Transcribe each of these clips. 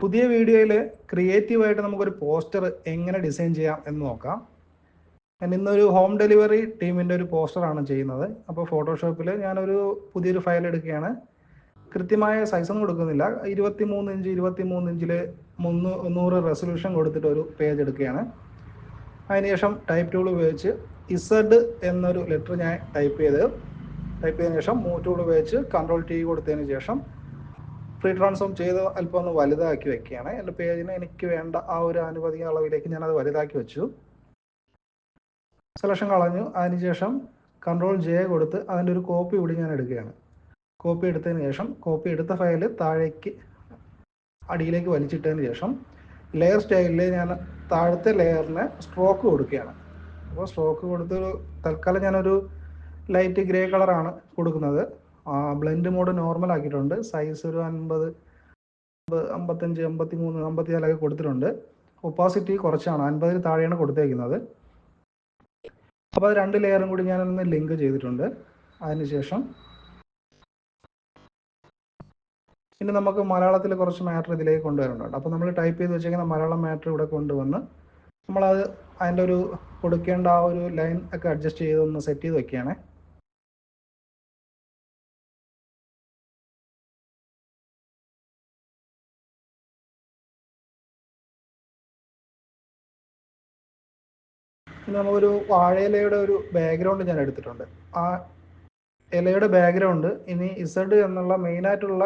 പുതിയ വീഡിയോയിൽ ക്രിയേറ്റീവായിട്ട് നമുക്കൊരു പോസ്റ്റർ എങ്ങനെ ഡിസൈൻ ചെയ്യാം എന്ന് നോക്കാം. ഞാൻ ഇന്നൊരു ഹോം ഡെലിവറി ടീമിന്റെ ഒരു പോസ്റ്ററാണ് ചെയ്യുന്നത്. അപ്പോൾ ഫോട്ടോഷോപ്പിൽ ഞാനൊരു പുതിയൊരു ഫയൽ എടുക്കുകയാണ്. കൃത്യമായ സൈസൊന്നും കൊടുക്കുന്നില്ല. ഇരുപത്തി മൂന്ന് ഇഞ്ച് ഇരുപത്തി മൂന്ന് ഇഞ്ചിൽ മുന്നൂ നൂറ് റെസൊല്യൂഷൻ കൊടുത്തിട്ട് ഒരു പേജ് എടുക്കുകയാണ്. അതിനുശേഷം ടൈപ്പ് ടൂൾ ഉപയോഗിച്ച് ഇസഡ് എന്നൊരു ലെറ്റർ ഞാൻ ടൈപ്പ് ചെയ്ത് ടൈപ്പ് ചെയ്തതിനു ശേഷം മൂ ടൂൾ ഉപയോഗിച്ച് കൺട്രോൾ ടി കൊടുത്തതിന് ശേഷം ഫ്രീ ട്രാൻസ്ഫോം ചെയ്ത് അല്പം ഒന്ന് വലുതാക്കി വെക്കുകയാണ്. എന്റെ പേജിന് എനിക്ക് വേണ്ട ആ ഒരു ആനുപാതിക അളവിലേക്ക് ഞാനത് വലുതാക്കി വെച്ചു. സെലക്ഷൻ കളഞ്ഞു. അതിനുശേഷം കൺട്രോൾ ജെ കൊടുത്ത് അതിന്റെ ഒരു കോപ്പി കൂടി ഞാൻ എടുക്കുകയാണ്. കോപ്പി എടുത്തതിന് ശേഷം കോപ്പി എടുത്ത ഫയൽ താഴേക്ക് അടിയിലേക്ക് വലിച്ചിട്ടതിന് ശേഷം ലെയർ സ്റ്റൈലിൽ ഞാൻ താഴത്തെ ലെയറിന് സ്ട്രോക്ക് കൊടുക്കുകയാണ്. അപ്പോൾ സ്ട്രോക്ക് കൊടുത്തൊരു തൽക്കാലം ഞാനൊരു ലൈറ്റ് ഗ്രേ കളറാണ് കൊടുക്കുന്നത്. ബ്ലെൻഡ് മോഡ് നോർമൽ ആക്കിയിട്ടുണ്ട്. സൈസ് ഒരു അൻപത് അമ്പത്തഞ്ച് അമ്പത്തി മൂന്ന് അമ്പത്തി നാലൊക്കെ കൊടുത്തിട്ടുണ്ട്. ഒപ്പാസിറ്റി കുറച്ചാണ്. അൻപതിന് താഴെയാണ് കൊടുത്തേക്കുന്നത്. അപ്പോൾ അത് രണ്ട് ലെയറും കൂടി ഞാനൊന്ന് ലിങ്ക് ചെയ്തിട്ടുണ്ട്. അതിനുശേഷം ഇനി നമുക്ക് മലയാളത്തിൽ കുറച്ച് മാറ്റർ ഇതിലേക്ക് കൊണ്ടുവരേണ്ടതുണ്ട് അപ്പോൾ നമ്മൾ ടൈപ്പ് ചെയ്ത് വെച്ചേക്കുന്ന മലയാളം മാറ്റർ ഇവിടെ കൊണ്ടുവന്ന് നമ്മളത് അതിന്റെ ഒരു കൊടുക്കേണ്ട ആ ഒരു ലൈൻ ഒക്കെ അഡ്ജസ്റ്റ് ചെയ്ത് ഒന്ന് സെറ്റ് ചെയ്ത് വെക്കുകയാണ്. ഇനി നമുക്കൊരു വാഴയിലയുടെ ഒരു ബാക്ക്ഗ്രൗണ്ട് ഞാൻ എടുത്തിട്ടുണ്ട്. ആ ഇലയുടെ ബാക്ക്ഗ്രൗണ്ട് ഇനി ഇസഡ് എന്നുള്ള മെയിനായിട്ടുള്ള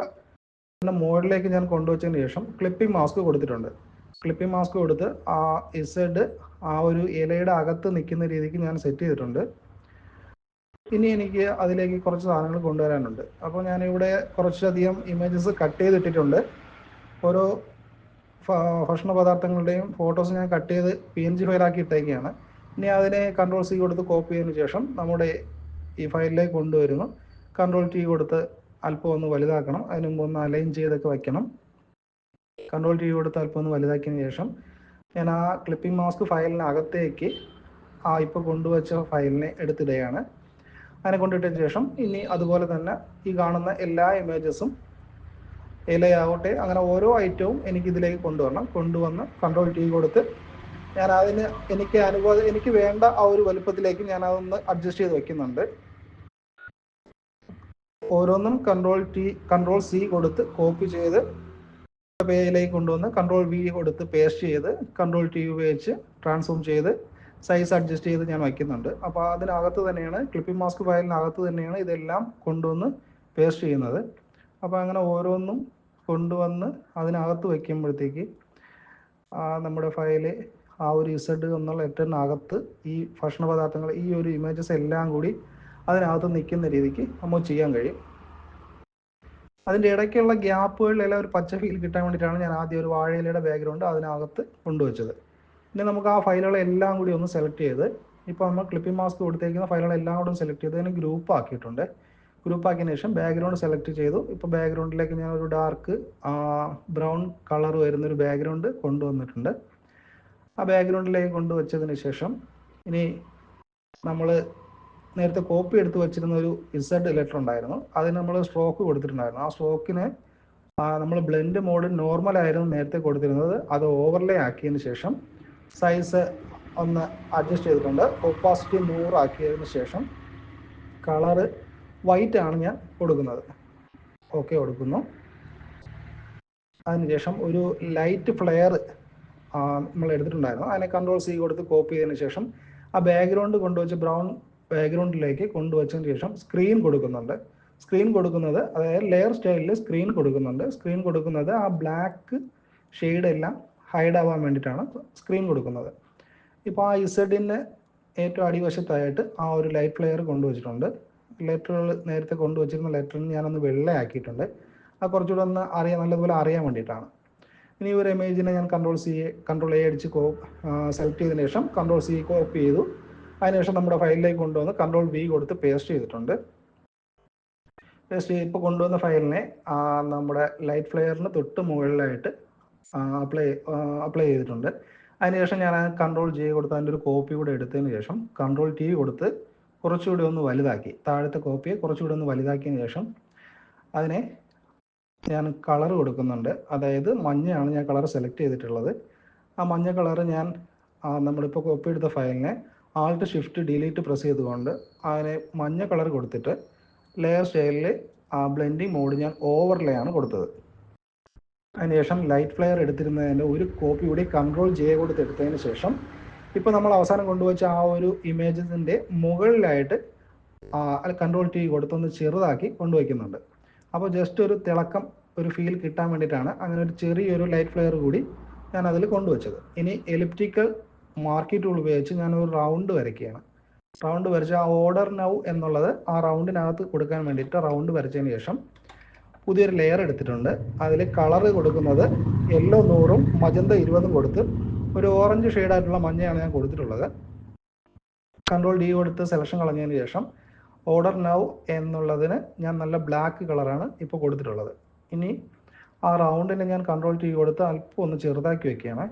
മോഡിലേക്ക് ഞാൻ കൊണ്ടുവച്ചതിന് ശേഷം ക്ലിപ്പിംഗ് മാസ്ക് കൊടുത്തിട്ടുണ്ട്. ക്ലിപ്പിംഗ് മാസ്ക് കൊടുത്ത് ആ ഇസഡ് ആ ഒരു ഇലയുടെ അകത്ത് നിൽക്കുന്ന രീതിക്ക് ഞാൻ സെറ്റ് ചെയ്തിട്ടുണ്ട്. ഇനി എനിക്ക് അതിലേക്ക് കുറച്ച് സാധനങ്ങൾ കൊണ്ടുവരാനുണ്ട്. അപ്പോൾ ഞാനിവിടെ കുറച്ചധികം ഇമേജസ് കട്ട് ചെയ്തിട്ടിട്ടുണ്ട്. ഓരോ ഭക്ഷണ പദാർത്ഥങ്ങളുടെയും ഫോട്ടോസ് ഞാൻ കട്ട് ചെയ്ത് പി എൻ ജി ഫയലാക്കി ഇട്ടേക്കുകയാണ് ഇനി അതിനെ കൺട്രോൾ സി കൊടുത്ത് കോപ്പി ചെയ്തതിന് ശേഷം നമ്മുടെ ഈ ഫയലിലേക്ക് കൊണ്ടുവരുന്നു. കൺട്രോൾ ടി കൊടുത്ത് അല്പം ഒന്ന് വലുതാക്കണം. അതിന് മുമ്പ് ഒന്ന് അലൈൻ ചെയ്തൊക്കെ വയ്ക്കണം. കൺട്രോൾ ടി കൊടുത്ത് അല്പം ഒന്ന് വലുതാക്കിയതിന് ശേഷം ഞാൻ ആ ക്ലിപ്പിംഗ് മാസ്ക് ഫയലിനകത്തേക്ക് ആ ഇപ്പോൾ കൊണ്ടുവച്ച ഫയലിനെ എടുത്തിടുകയാണ്. അതിനെ കൊണ്ടിട്ടതിന് ശേഷം ഇനി അതുപോലെ തന്നെ ഈ കാണുന്ന എല്ലാ ഇമേജസും ഇലയാവട്ടെ അങ്ങനെ ഓരോ ഐറ്റവും എനിക്ക് ഇതിലേക്ക് കൊണ്ടുവരണം. കൊണ്ടുവന്ന് കൺട്രോൾ ടി കൊടുത്ത് ഞാൻ അതിന് എനിക്ക് അനുഭവം എനിക്ക് വേണ്ട ആ ഒരു വലുപ്പത്തിലേക്ക് ഞാൻ അതൊന്ന് അഡ്ജസ്റ്റ് ചെയ്ത് വെക്കുന്നുണ്ട്. ഓരോന്നും കൺട്രോൾ ടി കൺട്രോൾ സി കൊടുത്ത് കോപ്പി ചെയ്ത് പേയിലേക്ക് കൊണ്ടുവന്ന് കൺട്രോൾ വി കൊടുത്ത് പേസ്റ്റ് ചെയ്ത് കൺട്രോൾ ടി ഉപയോഗിച്ച് ട്രാൻസ്ഫോം ചെയ്ത് സൈസ് അഡ്ജസ്റ്റ് ചെയ്ത് ഞാൻ വയ്ക്കുന്നുണ്ട് അപ്പോൾ അതിനകത്ത് തന്നെയാണ് ക്ലിപ്പിംഗ് മാസ്ക് ഫയലിനകത്ത് തന്നെയാണ് ഇതെല്ലാം കൊണ്ടുവന്ന് പേസ്റ്റ് ചെയ്യുന്നത്. അപ്പോൾ അങ്ങനെ ഓരോന്നും കൊണ്ടുവന്ന് അതിനകത്ത് വയ്ക്കുമ്പോഴത്തേക്ക് നമ്മുടെ ഫയൽ ആ ഒരു ഇസഡ് എന്നുള്ള ലെറ്ററിനകത്ത് ഈ ഭക്ഷണ പദാർത്ഥങ്ങൾ ഈ ഒരു ഇമേജസ് എല്ലാം കൂടി അതിനകത്ത് നിൽക്കുന്ന രീതിക്ക് നമുക്ക് ചെയ്യാൻ കഴിയും. അതിന്റെ ഇടയ്ക്കുള്ള ഗ്യാപ്പുകളിലെല്ലാം ഒരു പച്ച ഫീൽ കിട്ടാൻ വേണ്ടിയിട്ടാണ് ഞാൻ ആദ്യം ഒരു വാഴയിലയുടെ ബാക്ക്ഗ്രൗണ്ട് അതിനകത്ത് കൊണ്ടുവച്ചത്. പിന്നെ നമുക്ക് ആ ഫയലുകളെല്ലാം കൂടി ഒന്ന് സെലക്ട് ചെയ്ത് ഇപ്പോൾ നമ്മൾ ക്ലിപ്പിംഗ് മാസ്ക് കൊടുത്തേക്കുന്ന ഫയലുകളെല്ലാം കൂടെ സെലക്ട് ചെയ്ത് അതിന് ഗ്രൂപ്പ് ആക്കിയിട്ടുണ്ട്. ഗ്രൂപ്പ് ആക്കിയതിന് ശേഷം ബാക്ക്ഗ്രൗണ്ട് സെലക്ട് ചെയ്തു. ഇപ്പോൾ ബാക്ക്ഗ്രൗണ്ടിലേക്ക് ഞാൻ ഒരു ഡാർക്ക് ബ്രൗൺ കളർ വരുന്ന ഒരു ബാക്ക്ഗ്രൗണ്ട് കൊണ്ടുവന്നിട്ടുണ്ട്. ആ ബാക്ക്ഗ്രൗണ്ടിലേക്ക് കൊണ്ടുവച്ചതിന് ശേഷം ഇനി നമ്മൾ നേരത്തെ കോപ്പി എടുത്ത് വെച്ചിരുന്ന ഒരു ഇസഡ് ലെറ്റർ ഉണ്ടായിരുന്നു. അതിന് നമ്മൾ സ്ട്രോക്ക് കൊടുത്തിട്ടുണ്ടായിരുന്നു. ആ സ്ട്രോക്കിന് നമ്മൾ ബ്ലെൻഡ് മോഡ് നോർമൽ ആയിരുന്നു നേരത്തെ കൊടുത്തിരുന്നത്. അത് ഓവർലേ ആക്കിയതിന് ശേഷം സൈസ് ഒന്ന് അഡ്ജസ്റ്റ് ചെയ്തിട്ടുണ്ട്. ഒപ്പാസിറ്റി നൂറാക്കിയതിന് ശേഷം കളറ് വൈറ്റ് ആണ് ഞാൻ കൊടുക്കുന്നത്. ഓക്കെ കൊടുക്കുന്നു. അതിനുശേഷം ഒരു ലൈറ്റ് ഫ്ലെയർ നമ്മൾ എടുത്തിട്ടുണ്ടായിരുന്നു അതിനെ കൺട്രോൾ സി കൊടുത്ത് കോപ്പി ചെയ്തതിന് ശേഷം ആ ബാക്ക്ഗ്രൗണ്ട് കൊണ്ടുവച്ച് ബ്രൗൺ ബാക്ക്ഗ്രൗണ്ടിലേക്ക് കൊണ്ടുവച്ചതിന് ശേഷം സ്ക്രീൻ കൊടുക്കുന്നുണ്ട്. സ്ക്രീൻ കൊടുക്കുന്നത് അതായത് ലെയർ സ്റ്റൈലിൽ സ്ക്രീൻ കൊടുക്കുന്നുണ്ട്. സ്ക്രീൻ കൊടുക്കുന്നത് ആ ബ്ലാക്ക് ഷെയ്ഡ് എല്ലാം ഹൈഡ് ആവാൻ വേണ്ടിയിട്ടാണ് സ്ക്രീൻ കൊടുക്കുന്നത്. ഇപ്പോൾ ആ ഇസഡിന്റെ ഏറ്റവും അടിവശത്തായിട്ട് ആ ഒരു ലൈറ്റ് ലെയർ കൊണ്ടുവച്ചിട്ടുണ്ട്. ലെറ്ററുകൾ നേരത്തെ കൊണ്ടുവച്ചിരുന്ന ലെറ്ററിന് ഞാനൊന്ന് വെള്ളയാക്കിയിട്ടുണ്ട്. അത് കുറച്ചുകൂടെ ഒന്ന് അറിയാൻ നല്ലതുപോലെ അറിയാൻ വേണ്ടിയിട്ടാണ്. ഇനി ഒരു ഇമേജിനെ ഞാൻ കൺട്രോൾ സി കൺട്രോൾ എ അടിച്ച് കോ സെലക്ട് ചെയ്തതിന് ശേഷം കൺട്രോൾ സി കോപ്പി ചെയ്തു. അതിനുശേഷം നമ്മുടെ ഫയലിലേക്ക് കൊണ്ടുവന്ന് കൺട്രോൾ വി കൊടുത്ത് പേസ്റ്റ് ചെയ്തിട്ടുണ്ട്. പേസ്റ്റ് ഇപ്പോൾ കൊണ്ടുവന്ന ഫയലിനെ നമ്മുടെ ലൈറ്റ് ഫ്ലെയറിന് തൊട്ട് മുകളിലായിട്ട് അപ്ലൈ അപ്ലൈ ചെയ്തിട്ടുണ്ട്. അതിനുശേഷം ഞാൻ കൺട്രോൾ ജെ കൊടുത്ത് അതിന്റെ ഒരു കോപ്പി കൂടെ എടുത്തതിന് ശേഷം കൺട്രോൾ ടി കൊടുത്ത് കുറച്ചുകൂടി ഒന്ന് വലുതാക്കി. താഴത്തെ കോപ്പിയെ കുറച്ചുകൂടി ഒന്ന് വലുതാക്കിയതിന് ശേഷം അതിനെ ഞാൻ കളർ കൊടുക്കുന്നുണ്ട്. അതായത് മഞ്ഞയാണ് ഞാൻ കളർ സെലക്ട് ചെയ്തിട്ടുള്ളത്. ആ മഞ്ഞ കളർ ഞാൻ നമ്മളിപ്പോൾ കോപ്പി എടുത്ത ഫയലിനെ ആൾട്ട് ഷിഫ്റ്റ് ഡിലീറ്റ് പ്രസ് ചെയ്തുകൊണ്ട് അതിനെ മഞ്ഞ കളർ കൊടുത്തിട്ട് ലെയർ സ്റ്റൈലിൽ ആ ബ്ലെൻഡിങ് മോഡ് ഞാൻ ഓവർലേ ആണ് കൊടുത്തത്. അതിനുശേഷം ലൈറ്റ് ഫ്ലെയർ എടുത്തിരുന്നതിന്റെ ഒരു കോപ്പി കൂടി കൺട്രോൾ ജെ കൊടുത്ത് എടുത്തതിന് ശേഷം ഇപ്പോൾ നമ്മൾ അവസാനം കൊണ്ടുവച്ച ആ ഒരു ഇമേജസിന്റെ മുകളിലായിട്ട് കൺട്രോൾ ടി കൊടുത്തൊന്ന് ചെറുതാക്കി കൊണ്ടുവയ്ക്കുന്നുണ്ട്. അപ്പോൾ ജസ്റ്റ് ഒരു തിളക്കം ഒരു ഫീൽ കിട്ടാൻ വേണ്ടിയിട്ടാണ് അങ്ങനെ ഒരു ചെറിയൊരു ലൈറ്റ് ഫ്ലെയർ കൂടി ഞാൻ അതിൽ കൊണ്ടുവച്ചത്. ഇനി എലിപ്റ്റിക്കൽ മാർക്കറ്റ് ടൂൾ ഉപയോഗിച്ച് ഞാൻ ഒരു റൗണ്ട് വരയ്ക്കുകയാണ്. റൗണ്ട് വരച്ച ആ ഓർഡർ നൗ എന്നുള്ളത് ആ റൗണ്ടിനകത്ത് കൊടുക്കാൻ വേണ്ടിയിട്ട് റൗണ്ട് വരച്ചതിന് ശേഷം പുതിയൊരു ലെയർ എടുത്തിട്ടുണ്ട്. അതിൽ കളർ കൊടുക്കുന്നത് യെല്ലോ നൂറും മജന്ത ഇരുപതും കൊടുത്ത് ഒരു ഓറഞ്ച് ഷെയ്ഡായിട്ടുള്ള മഞ്ഞയാണ് ഞാൻ കൊടുത്തിട്ടുള്ളത്. കൺട്രോൾ ഡി കൊടുത്ത് സെലക്ഷൻ കളഞ്ഞതിന് ശേഷം ഓർഡർ നൗ എന്നുള്ളതിന് ഞാൻ നല്ല ബ്ലാക്ക് കളറാണ് ഇപ്പോൾ കൊടുത്തിട്ടുള്ളത്. ഇനി ആ റൗണ്ടിനെ ഞാൻ കൺട്രോൾ ടി കൊടുത്ത് അല്പം ഒന്ന് ചെറുതാക്കി വെക്കുകയാണ്.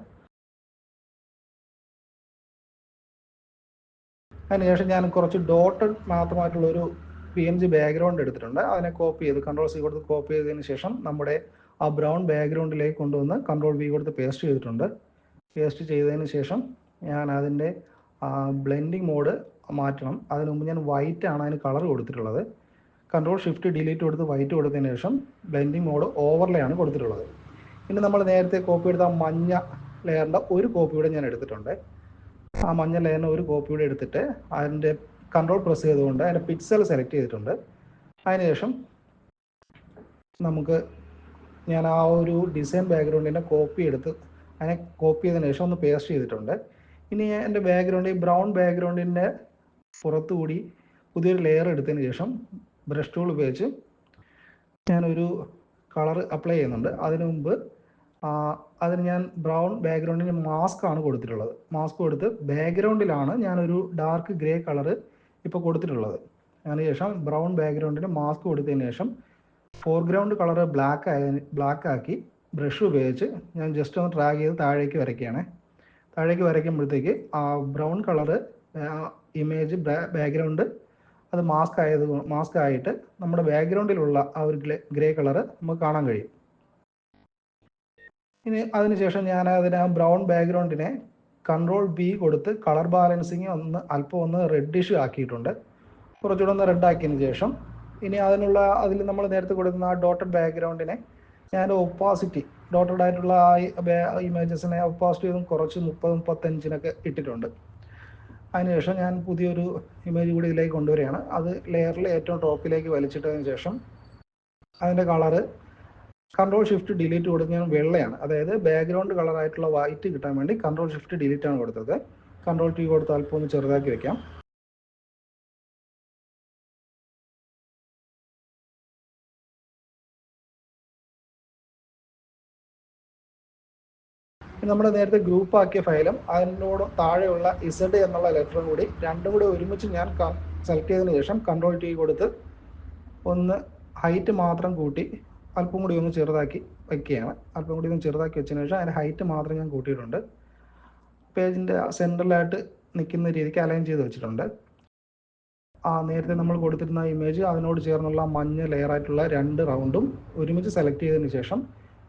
അതിനുശേഷം ഞാൻ കുറച്ച് ഡോട്ടഡ് മാത്രമായിട്ടുള്ള ഒരു പി എൻ ജി ബാക്ക്ഗ്രൗണ്ട് എടുത്തിട്ടുണ്ട്. അതിനെ കോപ്പി ചെയ്ത് കൺട്രോൾ സി കൊടുത്ത് കോപ്പി ചെയ്തതിന് ശേഷം നമ്മുടെ ആ ബ്രൗൺ ബാക്ക്ഗ്രൗണ്ടിലേക്ക് കൊണ്ടുവന്ന് കൺട്രോൾ വി കൊടുത്ത് പേസ്റ്റ് ചെയ്തിട്ടുണ്ട്. പേസ്റ്റ് ചെയ്തതിന് ശേഷം ഞാൻ അതിന്റെ ബ്ലെൻഡിങ് മോഡ് മാറ്റണം. അതിനു മുമ്പ് ഞാൻ വൈറ്റ് ആണ് അതിന് കളർ കൊടുത്തിട്ടുള്ളത്. കൺട്രോൾ ഷിഫ്റ്റ് ഡിലീറ്റ് കൊടുത്ത് വൈറ്റ് കൊടുത്തതിന് ശേഷം ബ്ലെൻഡിങ് മോഡ് ഓവർലേ ആണ് കൊടുത്തിട്ടുള്ളത്. ഇനി നമ്മൾ നേരത്തെ കോപ്പി എടുത്ത മഞ്ഞ ലെയറിന്റെ ഒരു കോപ്പി കൂടെ ഞാൻ എടുത്തിട്ടുണ്ട്. ആ മഞ്ഞ ലെയറിന്റെ ഒരു കോപ്പി കൂടെ എടുത്തിട്ട് അതിന്റെ കൺട്രോൾ പ്രസ് ചെയ്തുകൊണ്ട് അതിന്റെ പിക്സൽ സെലക്ട് ചെയ്തിട്ടുണ്ട്. അതിനുശേഷം നമുക്ക് ഞാൻ ആ ഒരു ഡിസൈൻ ബാക്ക്ഗ്രൗണ്ടിന്റെ കോപ്പി എടുത്ത് അതിനെ കോപ്പി ചെയ്തതിന് ശേഷം ഒന്ന് പേസ്റ്റ് ചെയ്തിട്ടുണ്ട്. ഇനി എന്റെ ബാക്ക്ഗ്രൗണ്ട് ഈ ബ്രൗൺ ബാക്ക്ഗ്രൗണ്ടിന്റെ പുറത്തുകൂടി പുതിയൊരു ലെയർ എടുത്തതിന് ശേഷം ബ്രഷ് ടൂൾ ഉപയോഗിച്ച് ഞാനൊരു കളർ അപ്ലൈ ചെയ്യുന്നുണ്ട്. അതിനു മുമ്പ് അതിന് ഞാൻ ബ്രൗൺ ബാക്ക്ഗ്രൗണ്ടിന് മാസ്ക് ആണ് കൊടുത്തിട്ടുള്ളത്. മാസ്ക് കൊടുത്ത് ബാക്ക്ഗ്രൗണ്ടിലാണ് ഞാനൊരു ഡാർക്ക് ഗ്രേ കളർ ഇപ്പോൾ കൊടുത്തിട്ടുള്ളത്. അതിനുശേഷം ബ്രൗൺ ബാക്ക്ഗ്രൗണ്ടിന് മാസ്ക് കൊടുത്തതിന് ശേഷം ഫോർഗ്രൗണ്ട് കളർ ബ്ലാക്ക് ബ്ലാക്ക് ആക്കി ബ്രഷ് ഉപയോഗിച്ച് ഞാൻ ജസ്റ്റ് ഒന്ന് ട്രാഗ് ചെയ്ത് താഴേക്ക് വരയ്ക്കുകയാണ്. താഴേക്ക് വരയ്ക്കുമ്പോഴത്തേക്ക് ആ ബ്രൗൺ കളറ് ഇമേജ് ബാക്ക്ഗ്രൗണ്ട് അത് മാസ്ക് ആയത് മാസ്ക് ആയിട്ട് നമ്മുടെ ബാക്ക്ഗ്രൗണ്ടിലുള്ള ആ ഒരു ഗ്രേ കളർ നമുക്ക് കാണാൻ കഴിയും. ഇനി അതിനുശേഷം ഞാൻ അതിന് ആ ബ്രൗൺ ബാക്ക്ഗ്രൗണ്ടിനെ കൺട്രോൾ ബി കൊടുത്ത് കളർ ബാലൻസിങ് ഒന്ന് അല്പം ഒന്ന് റെഡിഷ് ആക്കിയിട്ടുണ്ട്. കുറച്ചുകൂടെ ഒന്ന് റെഡ് ആക്കിയതിന് ശേഷം ഇനി അതിനുള്ള അതിൽ നമ്മൾ നേരത്തെ കൊടുക്കുന്ന ആ ഡോട്ടഡ് ബാക്ക്ഗ്രൗണ്ടിനെ ഞാൻ ഒപ്പാസിറ്റി ഡോട്ടഡ് ആയിട്ടുള്ള ആ ഇമേജസിനെ ഒപ്പാസിറ്റി കുറച്ച് മുപ്പത് മുപ്പത്തഞ്ചിനൊക്കെ ഇട്ടിട്ടുണ്ട്. അതിനുശേഷം ഞാൻ പുതിയൊരു ഇമേജ് കൂടി ഇതിലേക്ക് കൊണ്ടുവരികയാണ്. അത് ലെയറിൽ ഏറ്റവും ടോപ്പിലേക്ക് വലിച്ചിട്ടതിന് ശേഷം അതിന്റെ കളറ് കൺട്രോൾ ഷിഫ്റ്റ് ഡിലീറ്റ് കൊടുത്ത് ഞാൻ വെള്ളയാണ്. അതായത് ബാക്ക്ഗ്രൗണ്ട് കളറായിട്ടുള്ള വൈറ്റ് കിട്ടാൻ വേണ്ടി കൺട്രോൾ ഷിഫ്റ്റ് ഡിലീറ്റ് ആണ് കൊടുത്തത്. കൺട്രോൾ ടി കൊടുത്ത് അല്പം ഒന്ന് ചെറുതാക്കി വെക്കാം. നമ്മൾ നേരത്തെ ഗ്രൂപ്പ് ആക്കിയ ഫയലും അതിനോട് താഴെയുള്ള ഇസഡ് എന്നുള്ള ലെറ്ററും കൂടി രണ്ടും കൂടി ഒരുമിച്ച് ഞാൻ സെലക്ട് ചെയ്തതിന് ശേഷം കൺട്രോൾ ടി കൊടുത്ത് ഒന്ന് ഹൈറ്റ് മാത്രം കൂട്ടി അല്പം കൂടി ഒന്ന് ചെറുതാക്കി വയ്ക്കുകയാണ്. അല്പം കൂടി ഒന്ന് ചെറുതാക്കി വെച്ചതിന് ശേഷം അതിന്റെ ഹൈറ്റ് മാത്രം ഞാൻ കൂട്ടിയിട്ടുണ്ട്. പേജിന്റെ സെന്ററിലായിട്ട് നിൽക്കുന്ന രീതിക്ക് അലൈൻ ചെയ്ത് വെച്ചിട്ടുണ്ട്. ആ നേരത്തെ നമ്മൾ കൊടുത്തിരുന്ന ഇമേജ് അതിനോട് ചേർന്നുള്ള മഞ്ഞ ലെയർ ആയിട്ടുള്ള രണ്ട് റൗണ്ടും ഒരുമിച്ച് സെലക്ട് ചെയ്തതിന് ശേഷം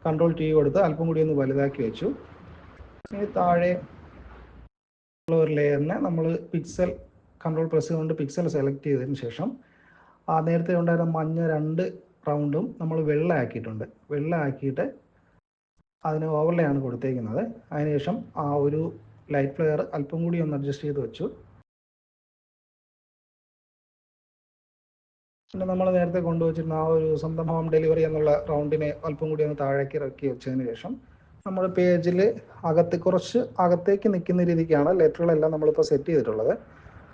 കൺട്രോൾ ടി കൊടുത്ത് അല്പം കൂടി ഒന്ന് വലുതാക്കി വെച്ചു. താഴെ ഉള്ള ഒരു ലെയറിനെ നമ്മൾ പിക്സൽ കൺട്രോൾ പ്രസ് കൊണ്ട് പിക്സൽ സെലക്ട് ചെയ്തതിന് ശേഷം ആ നേരത്തെ ഉണ്ടായിരുന്ന മഞ്ഞ രണ്ട് റൗണ്ടും നമ്മൾ വെള്ള ആക്കിയിട്ടുണ്ട് വെള്ള ആക്കിയിട്ട് അതിന് ഓവർലേ ആണ് കൊടുത്തേക്കുന്നത്. അതിനുശേഷം ആ ഒരു ലൈറ്റ് ഫ്ലെയർ അല്പം കൂടി ഒന്ന് അഡ്ജസ്റ്റ് ചെയ്ത് വെച്ചു. പിന്നെ നമ്മൾ നേരത്തെ കൊണ്ടുവച്ചിരുന്ന ആ ഒരു സ്വന്തം ഹോം ഡെലിവറി എന്നുള്ള റൗണ്ടിനെ അല്പം കൂടി ഒന്ന് താഴേക്ക് ഇറക്കി വെച്ചതിന് ശേഷം നമ്മൾ പേജിൽ അകത്ത് കുറച്ച് അകത്തേക്ക് നിൽക്കുന്ന രീതിക്കാണ് ലെറ്ററുകളെല്ലാം നമ്മളിപ്പോൾ സെറ്റ് ചെയ്തിട്ടുള്ളത്.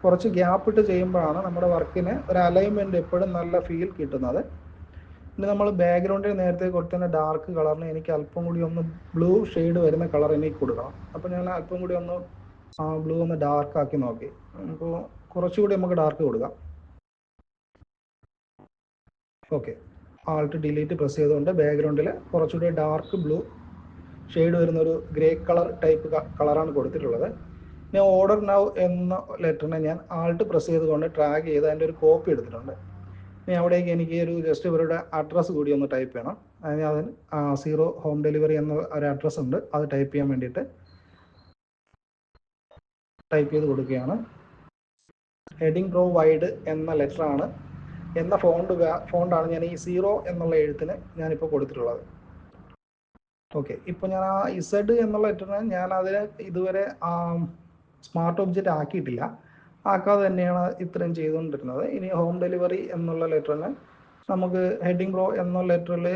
കുറച്ച് ഗ്യാപ്പ് ഇട്ട് ചെയ്യുമ്പോഴാണ് നമ്മുടെ വർക്കിന് ഒരു അലൈൻമെന്റ് എപ്പോഴും നല്ല ഫീൽ കിട്ടുന്നത്. ഇനി നമ്മൾ ബാക്ക്ഗ്രൗണ്ടിൽ നേരത്തെ കൊടുത്തതിന്റെ ഡാർക്ക് കളറിന് എനിക്ക് അല്പം കൂടി ഒന്ന് ബ്ലൂ ഷെയ്ഡ് വരുന്ന കളർ എനിക്ക് കൊടുക്കണം. അപ്പോൾ ഞാൻ അല്പം കൂടി ഒന്ന് ബ്ലൂ ഒന്ന് ഡാർക്ക് ആക്കി നോക്കി. അപ്പോൾ കുറച്ചുകൂടി നമുക്ക് ഡാർക്ക് കൊടുക്കാം. ഓക്കെ. ആൾട്ട് ഡിലീറ്റ് പ്രസ് ചെയ്തുകൊണ്ട് ബാക്ക്ഗ്രൗണ്ടിൽ കുറച്ചുകൂടി ഡാർക്ക് ബ്ലൂ ഷെയ്ഡ് വരുന്ന ഒരു ഗ്രേ കളർ ടൈപ്പ് കളറാണ് കൊടുത്തിട്ടുള്ളത്. ഇനി ഓർഡർ നൗ എന്ന ലെറ്ററിനെ ഞാൻ ആൾട്ട് പ്രസ് ചെയ്തുകൊണ്ട് ട്രാക്ക് ചെയ്ത് അതിന്റെ ഒരു കോപ്പി എടുത്തിട്ടുണ്ട്. ഇനി അവിടേക്ക് എനിക്ക് ഒരു ജസ്റ്റ് ഇവരുടെ അഡ്രസ്സ് കൂടി ഒന്ന് ടൈപ്പ് ചെയ്യണം. അതിന് അതിന് സീറോ ഹോം ഡെലിവറി എന്ന ഒരു അഡ്രസ്സ് ഉണ്ട്. അത് ടൈപ്പ് ചെയ്യാൻ വേണ്ടിയിട്ട് ടൈപ്പ് ചെയ്ത് കൊടുക്കുകയാണ്. ഹെഡിങ് പ്രോ വൈഡ് എന്ന ലെറ്ററാണ് എന്ന ഫോണ്ട് ഫോണ്ടാണ് ഞാൻ ഈ സീറോ എന്നുള്ള എഴുത്തിന് ഞാനിപ്പോൾ കൊടുത്തിട്ടുള്ളത്. ഓക്കെ ഇപ്പോൾ ഞാൻ ആ ഇസഡ് എന്നുള്ള ലെറ്ററിനെ ഞാൻ അതിനെ ഇതുവരെ സ്മാർട്ട് ഒബ്ജക്റ്റ് ആക്കിയിട്ടില്ല. ആക്കാതെ തന്നെയാണ് ഇത്രയും ചെയ്തുകൊണ്ടിരുന്നത്. ഇനി ഹോം ഡെലിവറി എന്നുള്ള ലെറ്ററിന് നമുക്ക് ഹെഡിങ് പ്രോ എന്ന ലെറ്ററിൽ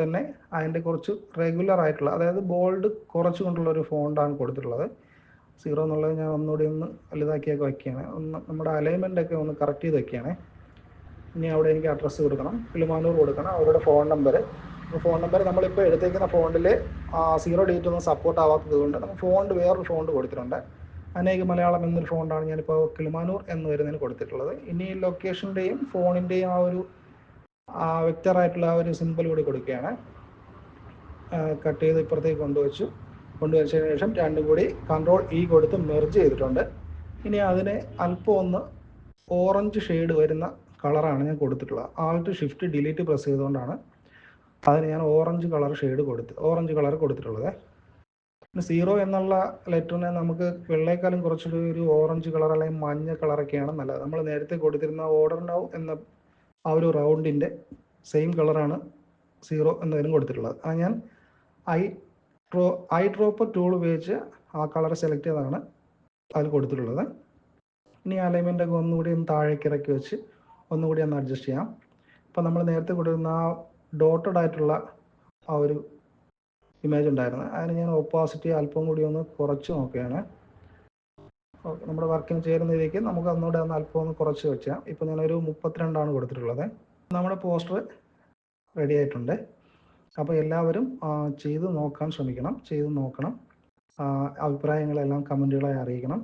തന്നെ അതിന്റെ കുറച്ച് റെഗുലർ ആയിട്ടുള്ള അതായത് ബോൾഡ് കുറച്ച് കൊണ്ടുള്ള ഒരു ഫോണ്ടാണ് കൊടുത്തിട്ടുള്ളത്. സീറോ എന്നുള്ളത് ഞാൻ ഒന്നുകൂടി ഒന്ന് വലുതാക്കിയൊക്കെ വയ്ക്കുകയാണ് ഒന്ന് നമ്മുടെ അലൈൻമെന്റ് ഒക്കെ ഒന്ന് കറക്റ്റ് ചെയ്ത് വയ്ക്കുകയാണ് ഇനി അവിടെ എനിക്ക് അഡ്രസ്സ് കൊടുക്കണം. കിളിമാനൂർ കൊടുക്കണം. അവരുടെ ഫോൺ നമ്പർ ഫോൺ നമ്പർ നമ്മളിപ്പോൾ എടുത്തേക്കുന്ന ഫോണിൽ സീറോ ഡേറ്റ് ഒന്നും സപ്പോർട്ട് ആവാത്തത് കൊണ്ട് നമ്മൾ ഫോണ്ട് വേറൊരു ഫോണ്ട് കൊടുത്തിട്ടുണ്ട്. അനേക മലയാളം എന്നൊരു ഫോണ്ടാണ് ഞാനിപ്പോൾ കിളിമാനൂർ എന്ന് വരുന്നതിന് കൊടുത്തിട്ടുള്ളത്. ഇനി ലൊക്കേഷന്റെയും ഫോണിന്റെയും ആ ഒരു വ്യക്തമായിട്ടുള്ള ആ ഒരു സിമ്പിൾ കൂടി കൊടുക്കുകയാണ്. കട്ട് ചെയ്ത് ഇപ്പുറത്തേക്ക് കൊണ്ടുവച്ചു. കൊണ്ടുവച്ചതിന് ശേഷം രണ്ടും കൂടി കൺട്രോൾ ഇ കൊടുത്ത് മെർജ് ചെയ്തിട്ടുണ്ട്. ഇനി അതിനെ അല്പം ഒന്ന് ഓറഞ്ച് ഷെയ്ഡ് വരുന്ന കളറാണ് ഞാൻ കൊടുത്തിട്ടുള്ളത്. ആൾട്ട് ഷിഫ്റ്റ് ഡിലീറ്റ് പ്രസ് ചെയ്തുകൊണ്ടാണ് അതിന് ഞാൻ ഓറഞ്ച് കളർ ഷെയ്ഡ് കൊടുത്ത് ഓറഞ്ച് കളർ കൊടുത്തിട്ടുള്ളത്. പിന്നെ സീറോ എന്നുള്ള ലെറ്ററിനെ നമുക്ക് വെള്ളേക്കാളും കുറച്ചൊരു ഒരു ഓറഞ്ച് കളർ അല്ലെങ്കിൽ മഞ്ഞ കളറൊക്കെയാണ് നല്ലത്. നമ്മൾ നേരത്തെ കൊടുത്തിരുന്ന ഓർഡർ നൗ എന്ന ആ ഒരു റൗണ്ടിന്റെ സെയിം കളറാണ് സീറോ എന്നതിനും കൊടുത്തിട്ടുള്ളത്. അത് ഞാൻ ഐ ഡ്രോ ഐ ഡ്രോപ്പർ ടൂൾ ഉപയോഗിച്ച് ആ കളർ സെലക്ട് ചെയ്താണ് അതിൽ കൊടുത്തിട്ടുള്ളത്. ഇനി അലൈൻമെന്റ് ഒക്കെ ഒന്നുകൂടി ഒന്ന് താഴേക്ക് ഇറക്കി വെച്ച് ഒന്നുകൂടി ഒന്ന് അഡ്ജസ്റ്റ് ചെയ്യാം. അപ്പോൾ നമ്മൾ നേരത്തെ കൊടുക്കുന്ന ആ ഡോട്ടഡ് ആയിട്ടുള്ള ആ ഒരു ഇമേജ് ഉണ്ടായിരുന്നത് അതിന് ഞാൻ ഓപ്പോസിറ്റി അല്പം കൂടി ഒന്ന് കുറച്ച് നോക്കുകയാണ്. നമ്മുടെ വർക്കിന് ചേരുന്ന രീതിക്ക് നമുക്ക് അന്നുകൂടെ ഒന്ന് അല്പം ഒന്ന് കുറച്ച് വെച്ചാൽ ഇപ്പോൾ ഞാനൊരു മുപ്പത്തിരണ്ടാണ് കൊടുത്തിട്ടുള്ളത്. നമ്മുടെ പോസ്റ്റർ റെഡി ആയിട്ടുണ്ട്. അപ്പോൾ എല്ലാവരും ചെയ്ത് നോക്കാൻ ശ്രമിക്കണം. ചെയ്ത് നോക്കണം. അഭിപ്രായങ്ങളെല്ലാം കമന്റുകളായി അറിയിക്കണം.